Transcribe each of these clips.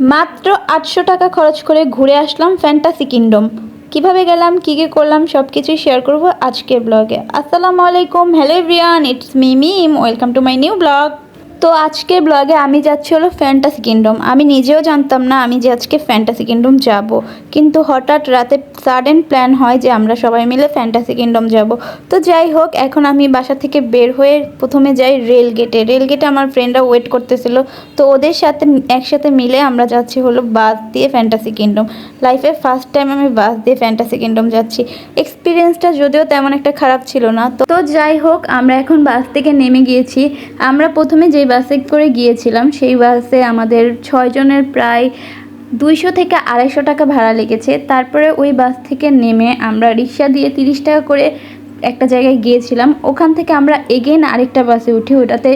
মাত্র আটশো টাকা খরচ করে ঘুরে আসলাম ফ্যান্টাসি কিংডম কীভাবে গেলাম, কী কী করলাম সব কিছুই শেয়ার করব আজকের ব্লগে আসসালামু আলাইকুম hello it's me Mim welcome to my new blog তো আজকের ব্লগে আমি যাচ্ছি হলো ফ্যান্টাসি কিংডম আমি নিজেও জানতাম না আমি যে আজকে ফ্যান্টাসি কিংডম যাব। কিন্তু হঠাৎ রাতে সাডেন প্ল্যান হয় যে আমরা সবাই মিলে ফ্যান্টাসি কিংডম যাব। তো যাই হোক, এখন আমি বাসা থেকে বের হয়ে প্রথমে যাই রেল গেটে রেল গেটে আমার ফ্রেন্ডরা ওয়েট করতেছিল। তো ওদের সাথে, একসাথে মিলে আমরা যাচ্ছি হলো বাস দিয়ে ফ্যান্টাসি কিংডম লাইফে ফার্স্ট টাইম আমি বাস দিয়ে ফ্যান্টাসি কিংডম যাচ্ছি। এক্সপিরিয়েন্সটা যদিও তেমন একটা খারাপ ছিল না। তো তো যাই হোক, আমরা এখন বাস থেকে নেমে গিয়েছি। আমরা প্রথমে যে বাসে করে গিয়েছিলাম, সেই বাসে আমাদের ছয়জনের প্রায় দুইশো থেকে আড়াইশো টাকা ভাড়া লেগেছে। তারপরে ওই বাস থেকে নেমে আমরা রিক্সা দিয়ে তিরিশ টাকা করে একটা জায়গায় গিয়েছিলাম। ওখান থেকে আমরা এগেন আরেকটা বাসে উঠি ওটাতে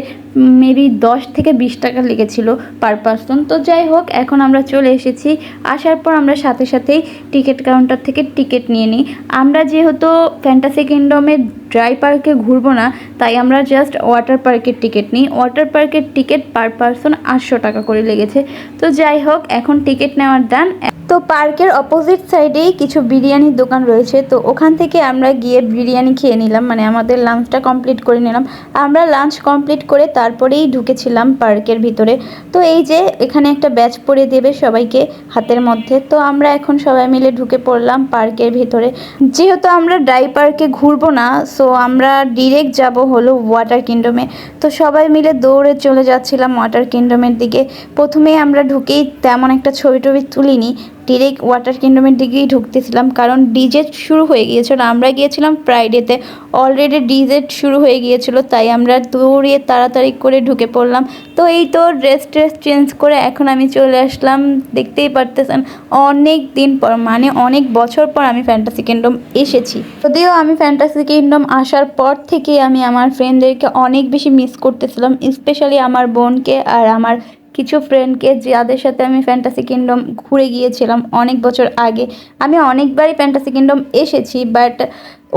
মেবি দশ থেকে বিশ টাকা লেগেছিল পার পার্সন। তো যাই হোক, এখন আমরা চলে এসেছি। আসার পর আমরা সাথে সাথেই টিকিট কাউন্টার থেকে টিকিট নিয়ে নিই। আমরা যেহেতু ফ্যান্টাসি কিংডমে ড্রাই পার্কে ঘুরবো না, তাই আমরা জাস্ট ওয়াটার পার্কের টিকিট নিই। ওয়াটার পার্কের টিকিট পার পার্সন আটশো টাকা করে লেগেছে। তো যাই হোক, এখন টিকিট নেওয়ার দান। তো পার্কের অপোজিট সাইডেই কিছু বিরিয়ানির দোকান রয়েছে। তো ওখান থেকে আমরা গিয়ে বিরিয়ানি খেয়ে নিলাম। মানে আমাদের লাঞ্চটা কমপ্লিট করে নিলাম। আমরা লাঞ্চ কমপ্লিট করে তারপরেই ঢুকেছিলাম পার্কের ভিতরে। তো এই যে এখানে একটা ব্যাচ পরে দেবে সবাইকে হাতের মধ্যে। তো আমরা এখন সবাই মিলে ঢুকে পড়লাম পার্কের ভিতরে। যেহেতু আমরা ড্রাই পার্কে ঘুরবো না সো আমরা ডিরেক্ট যাব হলো ওয়াটার কিংডমে তো সবাই মিলে দৌড়ে চলে যাচ্ছিলাম ওয়াটার কিংডমের দিকে। প্রথমেই আমরা ঢুকেই তেমন একটা ছবি টবি তুলিনি। ডিরেক্ট ওয়াটার কিংডমের দিকেই ঢুকতেছিলাম, কারণ ডিজেট শুরু হয়ে গিয়েছিল। আমরা গিয়েছিলাম ফ্রাইডেতে অলরেডি ডিজেট শুরু হয়ে গিয়েছিল, তাই আমরা দৌড়িয়ে তাড়াতাড়ি করে ঢুকে পড়লাম। তো এই তো ড্রেস ট্রেস চেঞ্জ করে এখন আমি চলে আসলাম। দেখতেই পারতেছেন, অনেক দিন পর মানে অনেক বছর পর আমি ফ্যান্টাসি কিংডম এসেছি। যদিও আমি ফ্যান্টাসি কিংডম আসার পর থেকে আমি আমার ফ্রেন্ডদেরকে অনেক বেশি মিস করতেছিলাম স্পেশালি আমার বোনকে আর আমার কিছু ফ্রেন্ডকে যাদের সাথে আমি ফ্যান্টাসি কিংডম ঘুরে গিয়েছিলাম অনেক বছর আগে। আমি অনেকবারই ফ্যান্টাসি কিংডম এসেছি বাট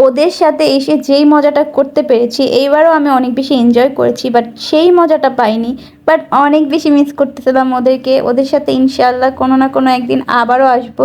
ওদের সাথে এসে যেই মজাটা করতে পেরেছি, এইবারও আমি অনেক বেশি এনজয় করেছি বাট সেই মজাটা পাইনি। বাট অনেক বেশি মিস করতেছিলাম ওদেরকে। ওদের সাথে ইনশাল্লাহ কোনো না কোনো একদিন আবারও আসব।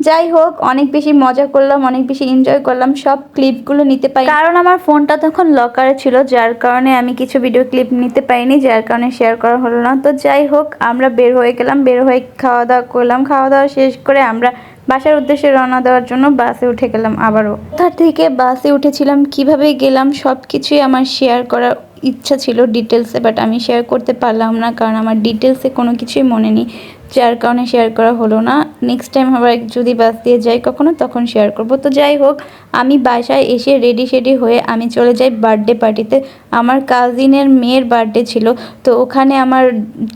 যাই হোক অনেক বেশি মজা করলাম, অনেক বেশি এনজয় করলাম, সব ক্লিপগুলো নিতে পারি কারণ আমার ফোনটা তখন লকারে ছিল, যার কারণে আমি কিছু ভিডিও ক্লিপ নিতে পারিনি, যার কারণে শেয়ার করা হলো না। তো যাই হোক আমরা বের হয়ে গেলাম, বের হয়ে খাওয়া দাওয়া করলাম। খাওয়া দাওয়া শেষ করে আমরা বাসার উদ্দেশ্যে রওনা দেওয়ার জন্য বাসে উঠে গেলাম আবারও। তার থেকে বাসে উঠেছিলাম, কীভাবে গেলাম সব কিছুই আমার শেয়ার করার ইচ্ছা ছিল ডিটেলসে বাট আমি শেয়ার করতে পারলাম না, কারণ আমার ডিটেলসে কোনো কিছুই মনে নেই। যার কারণে শেয়ার করা হলো না। নেক্সট টাইম আবার যদি বাস দিয়ে যাই কখনো, তখন শেয়ার করব। তো যাই হোক, আমি বাসায় এসে রেডি শেডি হয়ে আমি চলে যাই বার্থডে পার্টিতে আমার কাজিনের মেয়ের বার্থডে ছিল, তো ওখানে আমার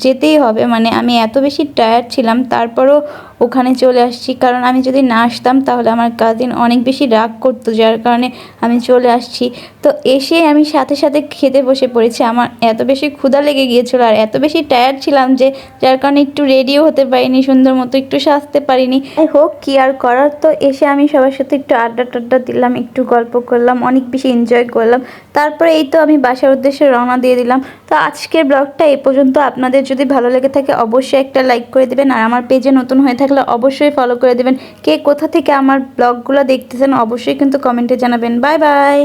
যেতেই হবে। মানে আমি এত বেশি টায়ার্ড ছিলাম, তারপরও ওখানে চলে আসছি। কারণ আমি যদি না আসতাম, তাহলে আমার কাজিন অনেক বেশি রাগ করতো, যার কারণে আমি চলে আসছি। তো এসে আমি সাথে সাথে খেতে বসে পড়েছি। আমার এত বেশি ক্ষুধা লেগে গিয়েছিল আর এত বেশি টায়ার্ড ছিলাম যে, যার কারণে একটু রেডিও হতে পারিনি, সুন্দর মতো একটু সাজতে পারিনি। হোক, কি আর করার? তো এসে আমি সবার সাথে একটু আড্ডা টাড্ডা দিলাম, একটু গল্প করলাম, অনেক বেশি এনজয় করলাম। তারপরে এই তো আমি বাসার উদ্দেশ্যে রওনা দিয়ে দিলাম। তো আজকের ব্লগটা এ পর্যন্ত। আপনাদের যদি ভালো লেগে থাকে, অবশ্যই একটা লাইক করে দেবেন। আর আমার পেজে নতুন হয়ে থাকলে অবশ্যই ফলো করে দেবেন। কে কোথা থেকে আমার ব্লগগুলো দেখতেছেন, অবশ্যই কিন্তু কমেন্টে জানাবেন। Bye bye